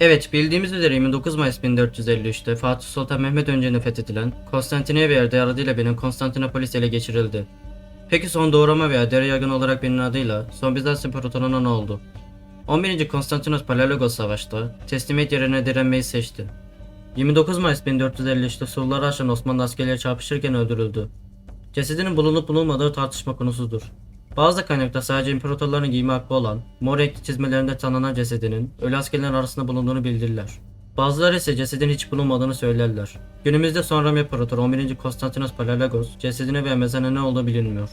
Evet, bildiğimiz üzere 29 Mayıs 1453'te Fatih Sultan Mehmet önceni fethedilen Konstantiniyye adıyla bilinen Konstantinopolis ele geçirildi. Peki son doğrama veya dere yaygın olarak bilinen adıyla son Bizans İmparatorluğu'na ne oldu? 11. Konstantinos Palaiologos Savaş'ta teslimiyet yerine direnmeyi seçti. 29 Mayıs 1453'te surları aşan Osmanlı askerleri çarpışırken öldürüldü. Cesedinin bulunup bulunmadığı tartışma konusudur. Bazı kaynakta sadece imparatorların giyme hakkı olan, mor renkli çizmelerinde tanınan cesedinin ölü askerlerin arasında bulunduğunu bildirirler. Bazıları ise cesedin hiç bulunmadığını söylerler. Günümüzde son Roma İmparatoru 11. Konstantinos Palaiologos cesedine ve mezarına ne olduğu bilinmiyor.